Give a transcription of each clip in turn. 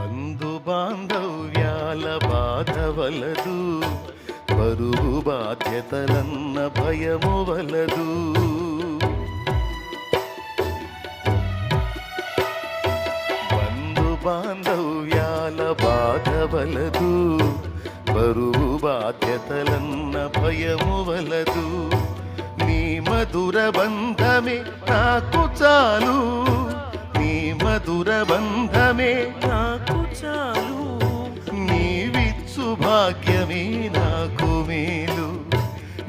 బంధు బాంధవ్యాల బాధ వలదు. బరువు బాధ్యతలన్న భయము వలదు. బంధు బాంధవ్యాల బాధ వలదు. బరువు బాధ్యతలన్న భయము వలదు. నీ మధుర బంధమే నాకు చాలు. నీ మధుర బంధమే భాగ్యమే నాకు మేలు.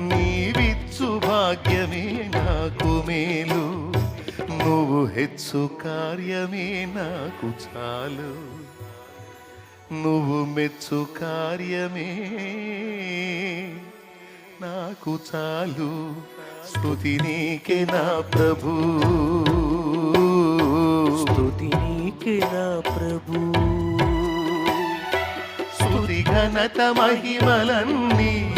నీవిచ్చు భాగ్యమే నాకు మేలు. నువ్వు హెచ్చు కార్యమే నాకు చాలు. నువ్వు మెచ్చు కార్యమే నాకు చాలు. స్థుతి నీకే నా ప్రభు. స్థుతి నీకే నా ప్రభు. ఘనత మహిమలన్నీ.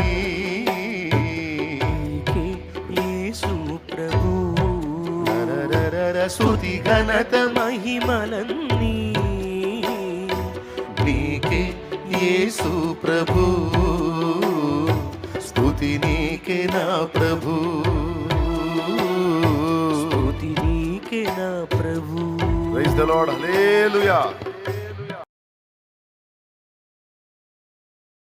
స్తుతి ఘనత మహిమలన్నీ. నీకే యేసు ప్రభు. స్తుతి నీకే నా ప్రభు. స్తుతి నీకే నా ప్రభు. Praise the lord hallelujah